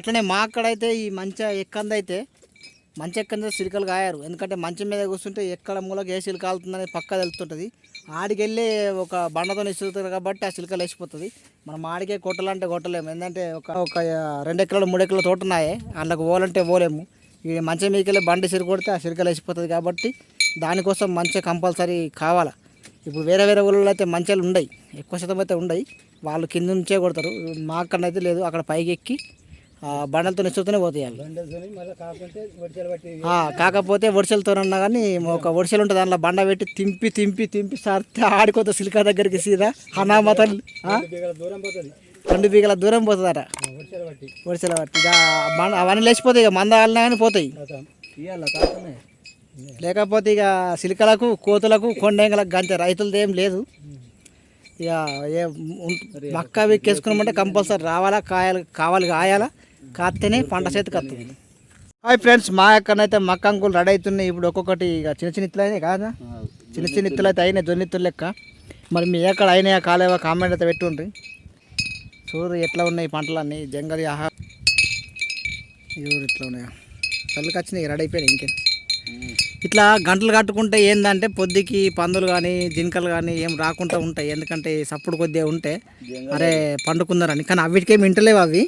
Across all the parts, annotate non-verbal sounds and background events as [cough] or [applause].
అట్లనే మా అక్కడైతే ఈ మంచి ఎక్కందైతే అయితే మంచి ఎక్కంది సిలికలు కాయారు. ఎందుకంటే మంచం మీద కూర్చుంటే ఎక్కడ మూలకి ఏ సిలిక కాలుతుందని పక్క తెలుతుంటుంది ఆడికి వెళ్ళి ఒక బండతో ఇస్తుతారు కాబట్టి ఆ సిలికలు వేసిపోతుంది మనం ఆడికే కొట్టాలంటే కొట్టలేము. ఎందుకంటే ఒక ఒక రెండు ఎకరాలు మూడు ఎకరాలు తోట ఉన్నాయి. అందులోకి పోవాలంటే పోలేము. ఈ మంచం మీదకెళ్ళి బండి సిరికొడితే ఆ సిలికలు వేసిపోతుంది కాబట్టి దానికోసం మంచి కంపల్సరీ కావాలా. ఇప్పుడు వేరే వేరే ఊళ్ళో అయితే మంచాలు ఉండయి. ఎక్కువ శాతం అయితే ఉండయి. వాళ్ళు కింద నుంచే కొడతారు. మా అక్కడ అయితే లేదు. అక్కడ పైకి ఎక్కి బండలతో నిచ్చుతూనే పోతాయి అవి. కాకపోతే ఒడిసెలతో అన్నా కానీ ఒక ఒడిసెలు ఉంటుంది దాంట్లో బండ పెట్టి తింపి తింపి తింపి సరితే ఆడిపోతా సిలికా దగ్గరికి సీదా. పోతుంది. రెండు బీగల దూరం పోతుందట. వడిచలు పట్టి. ఒడిసెల పట్టి. ఇక బండ అవన్నీ లేచిపోతాయి ఇక మంద వాళ్ళని కానీ పోతాయి. లేకపోతే ఇక సిలికలకు కోతులకు కొండెంగలకు గంతే. రైతులది ఏం లేదు. ఇక ఏ మక్క విక్కేసుకున్నామంటే కంపల్సరీ రావాలా కాయాలి కావాలి కాయాలా. కాస్తేనే పంట చేతికి వస్తుంది. హాయ్ ఫ్రెండ్స్ మా ఎక్కడనైతే మక్క అంకులు రెడీ అవుతున్నాయి. ఇప్పుడు ఒక్కొక్కటి ఇక చిన్న చిన్న ఇత్తులు అయినాయి కాదా? చిన్న చిన్న ఇత్తులు అయితే అయినాయి జొన్న ఇత్తులు లెక్క. మరి మీ ఎక్కడ అయినాయా కాలేవా? కామెంట్ అయితే పెట్టుండ్రి. చూడు ఎట్లా ఉన్నాయి పంటలన్నీ. జంగలి ఆహా చూడు ఇట్లా ఉన్నాయా? చల్లకి వచ్చినాయి రెడీ అయిపోయినాయి ఇంకేం. ఇట్లా గంటలు కట్టుకుంటే ఏంటంటే పొద్దుకి పందులు కానీ జింకలు కానీ ఏం రాకుండా ఉంటాయి. ఎందుకంటే సప్పుడు కొద్దిగా ఉంటే అరే పండుకుందరని. కానీ అవిటికేమి వింటలేవు అవి.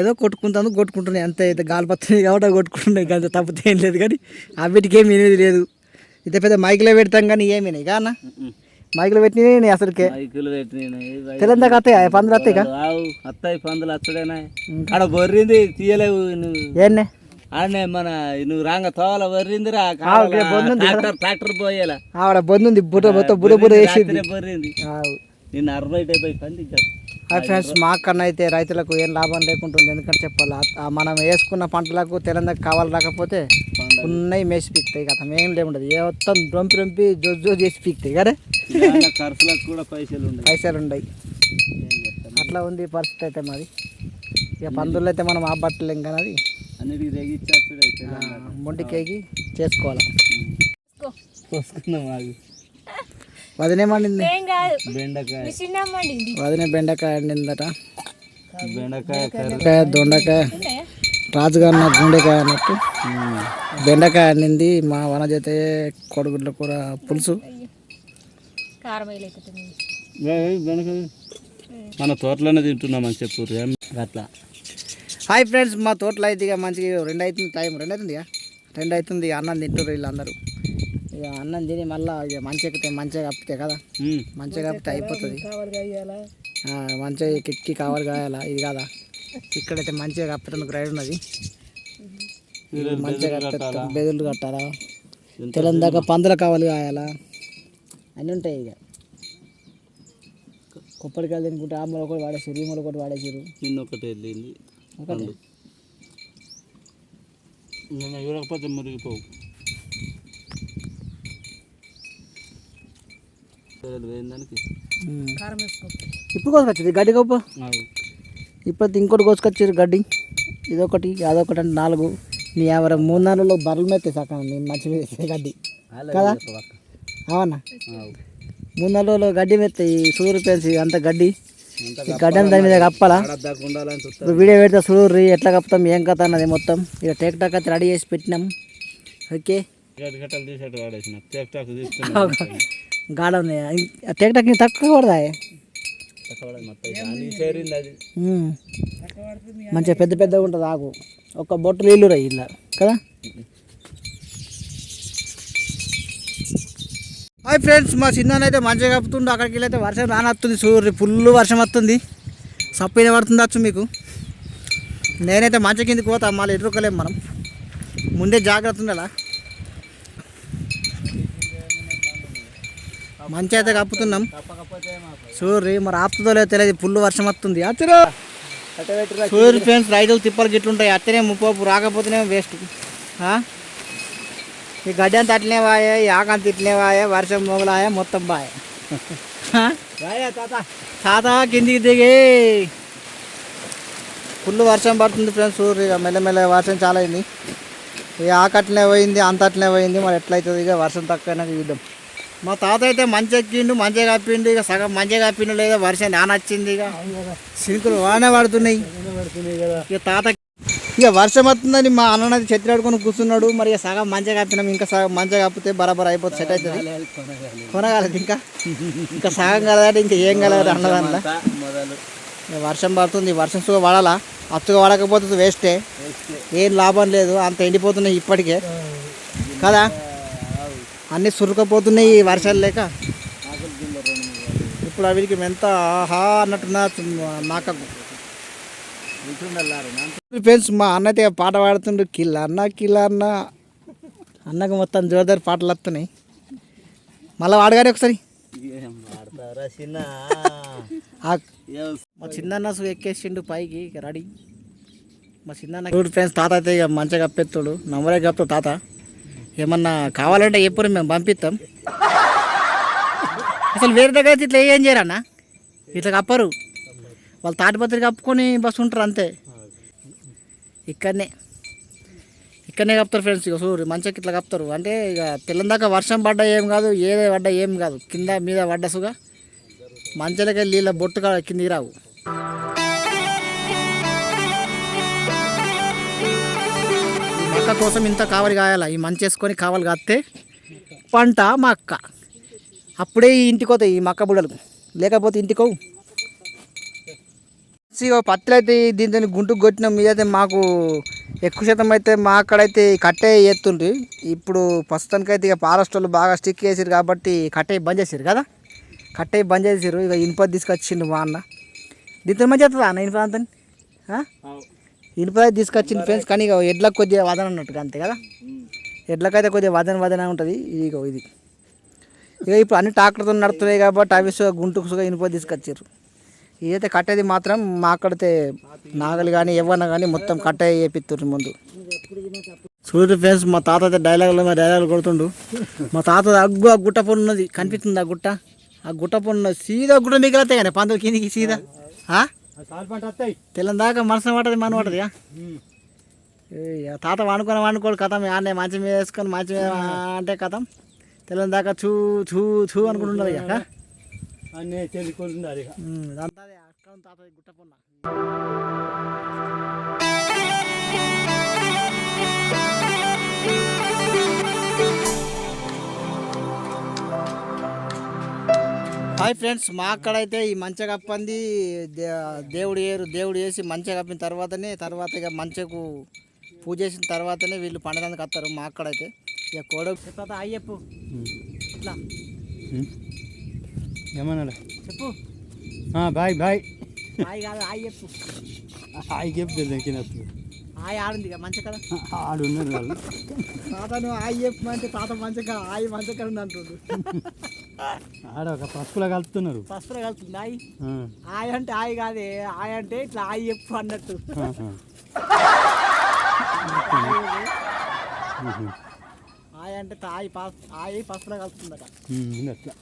ఏదో కొట్టుకుంటాను కొట్టుకుంటున్నాయి. అంతే అయితే గాలి కాబట్టి కొట్టుకుంటున్నాయి. అంత తప్పితే ఏం లేదు కానీ అవిటికేం వినేది లేదు. ఇంత పెద్ద మైకులో పెడతాం కానీ ఏమి కానా? మైకులో పెట్టినాయి అసలుకే? మైకులు పెట్టినాయి తెలంగాణ వస్తాయి పందులు ఆవు అత్తాయి పందులు అచ్చడేనా ఆడ బొర్రింది తీయలేవు నువ్వు. ఏంనే ఆడనే మన నువ్వు రాంగ ఇక్కడ బొర్రింది ట్రాక్టర్ ట్రాక్టర్ పోయేలా. ఆవిడ బొందుంది బుర్ర మొత్తం బుర్ర బుర్ర వేసింది. బొర్రింది. నిన్న అరవై డెబ్బై పంది హాయ్ ఫ్రెండ్స్ మా కన్నా అయితే రైతులకు ఏం లాభం లేకుంటుంది ఎందుకంటే చెప్పాలి మనం వేసుకున్న పంటలకు తెలంగాణ కావాలి రాకపోతే ఉన్నాయి మేసి పీక్తాయి కదా. ఏం లేముండదు ఏ మొత్తం రొంపి రొంపి జోజ్ జోజ్ చేసి పీక్తాయి కదా. ఖర్చులకు కూడా పైసలు ఉన్నాయి పైసలు చేస్తాం? అట్లా ఉంది పరిస్థితి అయితే మాది ఇక పందులు అయితే మనం ఆపట్టలేం కానీ అది. అన్నిటికి ఆ, మొండికేగి చేసుకోవాలి. అది వదినేమండింది ఏం కాదు. బెండకాయ. వదినే బెండకాయ వండిందట. బెండకాయ దొండకాయ. రాజుగారి నాకు గుండెకాయ అన్నట్టు. బెండకాయ వండింది మా వనజైతే కొడుగుడ్ల కూర పులుసు. కారం వేయలేకపోతుంది బెండకాయ. మన తోటలోనే తింటున్నామని చెప్పు అట్లా. హాయ్ ఫ్రెండ్స్ మా తోటలో అయితే ఇక మంచిగా రెండు అవుతుంది టైం. రెండు అవుతుంది ఇక రెండు అవుతుంది అన్నం తింటారు వీళ్ళందరూ. ఇక అన్నం తిని మళ్ళీ ఇక మంచిగా ఎక్కితే మంచిగా కప్పితే కదా. మంచిగా కప్పితే అయిపోతుంది. ఆ, మంచిగా ఎక్కి కావాలి కాయాలా ఇది కదా? ఇక్కడైతే మంచిగా కప్పేందుకు రైడ్ ఉన్నది. ఇది మంచిగా కట్టేస్తాం బెదులు కట్టాలా? తెలంగాణ పందులు కావాలి కాయాలా అన్నీ ఉంటాయి ఇక. కొప్పటికాయలు తినుకుంటే ఆ మూల ఒకటి వాడేసారు ఈ మూల ఒకటి వాడేసారు నిన్న ఒకటి వెళ్ళింది ఒకటి. నిన్న చూడకపోతే మురిగిపోవు. ఇప్పుడు కోసుకొచ్చింది గడ్డి గొప్ప ఇప్పుడు ఇంకోటి కోసుకొచ్చారు గడ్డి. ఇదొకటి అదొకటి అంటే నాలుగు. నీ ఎవరు మూడు నాలుగులో బర్రెలు మెత్తే సగం నేను మంచి వేసే గడ్డి. కదా? అవునా? మూడు నాలుగులో గడ్డి మెత్తే ఈ సూర్యు పెంచి అంత గడ్డి. ఈ గడ్డి అంతా దాని మీద కప్పాలా? ఇప్పుడు వీడియో పెడితే సూర్యు ఎట్లా కప్పుతాం ఏం కథ అన్నది మొత్తం. ఇక టేక్ టాక్ అయితే రెడీ చేసి పెట్టినాం. ఓకే? [laughs] గడ్డి గాడ ఉంది టేక్ తక్కువ పడదా మంచిగా పెద్ద పెద్దగా ఉంటుంది ఆకు ఒక బొట్టు నీళ్ళు రాయి ఇలా కదా హాయ్ ఫ్రెండ్స్ మా చిన్ననైతే మంచిగా కప్పుతుండు అక్కడికి వెళ్ళి అయితే వర్షం రానొస్తుంది సూర్యు ఫుల్ వర్షం వస్తుంది సప్పైన పడుతుంది మీకు నేనైతే మంచి కిందకి పోతా మళ్ళీ ఎదురుకోలేము మనం ముందే జాగ్రత్త ఉండాలా మంచి అయితే కప్పుతున్నాం. చూర్రి మరి ఆపుతుందో లేదో తెలియదు. ఫుల్ వర్షం వస్తుంది. అచ్చరు చూరు ఫ్రెండ్స్ రైతులు తిప్పలు గిట్లుంటాయి. అత్తనే ముప్పు రాకపోతేనే వేస్ట్ ఈ గడ్డి అంత అట్లనే వాయే ఈ అంత ఇట్లనే వాయే వర్షం మొగలాయే మొత్తం బాయే తాత. కిందికి దిగి. ఫుల్ వర్షం పడుతుంది ఫ్రెండ్స్ చూరు ఇక మెల్లమెల్ల వర్షం చాలా అయింది ఈ ఆకట్లనే పోయింది అంత అట్లనే పోయింది. మరి ఎట్లయితుంది? ఇక వర్షం తక్కువైనా చూద్దాం. మా తాత అయితే మంచి ఎక్కిండు మంచిగా కప్పిండు ఇక సగం మంచిగా కప్పిండు లేదా వర్షం నానొచ్చింది ఇక. సినుకులు వానే పడుతున్నాయి. ఇక తాత ఇక వర్షం వస్తుందని మా అన్నది చెత్తి ఆడుకొని కూర్చున్నాడు. మరి ఇక సగం మంచిగా కప్పినాం ఇంకా సగం మంచిగా కప్పితే బరాబర్ అయిపోతుంది సెట్ అవుతుంది. కొనగలదు ఇంకా. ఇంకా సగం కలదంటే ఇంకా ఏం కలదు అన్నదానిలో వర్షం పడుతుంది వర్షం సుగా పడాలా? అచ్చుగా పడకపోతే వేస్టే. ఏం లాభం లేదు అంత ఎండిపోతున్నాయి ఇప్పటికే. కదా? అన్నీ సురుకపోతున్నాయి ఈ వర్షాలు లేక. ఇప్పుడు అవిడికి ఎంత ఆహా అన్నట్టున్నా నాకకు. ఫ్రెండ్స్ మా అన్న అయితే పాట పాడుతుండు? కిల్ల అన్న కిల్ల అన్న అన్నకు మొత్తం జోరుదారి పాటలు వస్తున్నాయి మళ్ళీ వాడగానే ఒకసారి. మా చిన్న ఎక్కేసిండు పైకి రెడీ. మా చిన్న ఫ్రెండ్స్ తాత అయితే ఇక మంచిగా కప్పెత్తాడు. నమ్మరే కప్తాడు తాత. ఏమన్నా కావాలంటే ఎప్పుడు మేము పంపిస్తాం. అసలు వేరే దగ్గర అయితే ఇట్లా ఏం చేయరన్నా? ఇట్లా కప్పరు. వాళ్ళు తాటిపత్రి కప్పుకొని బస్సు ఉంటారు అంతే. ఇక్కడనే. ఇక్కడనే కప్తారు ఫ్రెండ్స్ ఇక చూడు మంచిగా ఇట్లా కప్తారు అంటే ఇక తెల్లందాకా వర్షం పడ్డా ఏం కాదు ఏదే పడ్డా ఏం కాదు. కింద మీద పడ్డసుగా మంచలకి నీళ్ళ బొట్టు కాడ కిందికి రావు. మక్క కోసం ఇంత కావాలి కాయాలా? ఈ మంచి వేసుకొని కావాలి కాస్తే పంట మా అక్క. అప్పుడే ఈ ఇంటికి పోతాయి ఈ మక్క బుడలు. లేకపోతే ఇంటికోవు ఇగో పత్తులు అయితే దీంతో గుంటుకు కొట్టినాం. మీదైతే మాకు ఎక్కువ శాతం అయితే మా అక్కడైతే కట్టే ఎత్తుండ్రి. ఇప్పుడు ప్రస్తుతానికి అయితే ఇక ఫారెస్ట్ వాళ్ళు బాగా స్టిక్ చేసారు కాబట్టి కట్టే బంద్ చేసారు కదా? కట్టే బంద్ చేసారు ఇక ఇనుప తీసుకొచ్చిండు మా అన్న. దీంతో మంచి అవుతుందా అన్న ఇనుప అంతా ఇనుప తీసుకొచ్చింది ఫ్రెండ్స్ కానీ ఇక ఎడ్లకు కొద్దిగా వదన అన్నట్టుగా అంతే కదా? ఎడ్లకైతే కొద్దిగా వదన వదన ఉంటుంది ఇదిగో ఇది. ఇక ఇప్పుడు అన్ని ట్రాక్టర్తో నడుతున్నాయి కాబట్టి అవి సుగా గుంటుకు సుగా ఇనుప తీసుకొచ్చారు ఇదైతే కట్టేది మాత్రం మా అక్కడైతే నాగలి కానీ ఏమన్నా కానీ మొత్తం కట్టే వేపిస్తారు ముందు. చూడు ఫ్రెండ్స్ మా తాత అయితే డైలాగులు మా డైలాగులు కొడుతుండు. మా తాత అగ్గు ఆ గుట్ట పొన్ను ఉన్నది కనిపిస్తుంది ఆ గుట్ట? ఆ గుట్ట పొన్ను సీదా గుట్ట మిగిలితే కానీ పందులు కిందికి సీదా? తెల్లని దాకా మనసు పట్టదు మన పట్టదు తాత వాడుకొని వాడుకోడు కథం ఆనే మంచం మీద వేసుకొని మంచం మీద అంటే కథం. తెల్లని దాకా చూ చూ చూ అనుకుంటున్నది ఇక తెలుసుకుంటున్నారు ఇక. తాత గుట్ట హాయ్ ఫ్రెండ్స్ మా అక్కడైతే ఈ మంచిగా కప్పంది. దే- దేవుడు ఏరు దేవుడు వేసి మంచిగా కప్పిన తర్వాతనే తర్వాత ఇక మంచిగా పూజ చేసిన తర్వాతనే వీళ్ళు పండడానికి వస్తారు మా అక్కడైతే. ఇక కోడ తర్వాత అయ్యప్పు ఇట్లా. ఏమన్నా చెప్పు. Bye bye. హాయ్ కాదు హాయ్ చెప్పు. హాయ్ ఆడుంది మంచిగా కదా. ఆడు వాళ్ళు తాత మంచిగా హాయ్ మంచిగా ఉంది అంటుండు. ఆడ ఒక పసుపులో కలుపుతున్నారు. పసుపులో కలుతుంది హాయ్ ఆ, హాయ్ అంటే హాయ్ కాదే హాయ్ అంటే ఇట్లా హాయ్ చెప్పు అన్నట్టు. హాయ్ అంటే హాయ్ పస్ హాయ్ పసుపులో ఉంది అట్లా.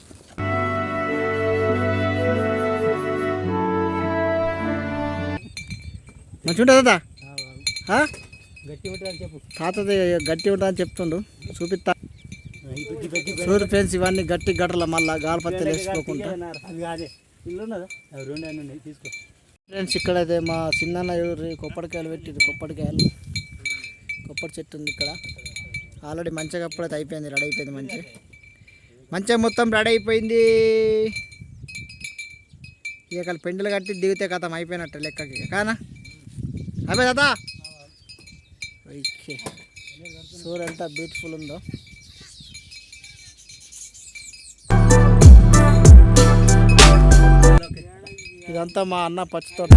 మంచిగా ఉంటుంది గట్టి తాతది గట్టి ఉంటుందని చెప్తుండు. చూపిస్తా. చూడు ఫ్రెండ్స్ ఇవన్నీ గట్టి గట్టల మళ్ళా గాలిపత్తులు వేసుకోకుండా ఫ్రెండ్స్ ఇక్కడైతే మా చిన్న కొప్పటికాయలు పెట్టింది కొప్పటికాయలు కొప్పటి చెట్టు ఉంది ఇక్కడ. ఆల్రెడీ మంచిగా అప్పుడైతే అయిపోయింది రెడీ అయిపోయింది మంచిగా మంచిగా మొత్తం రెడీ అయిపోయింది. ఇక పెండలు కట్టి దిగితే కథం అయిపోయినట్టు లెక్కకి. కానా? అయిపోయి తాత? ఓకే. చూడు ఎంత బ్యూటిఫుల్ ఉందో. ఇదంతా మా అన్న పచ్చి తోట.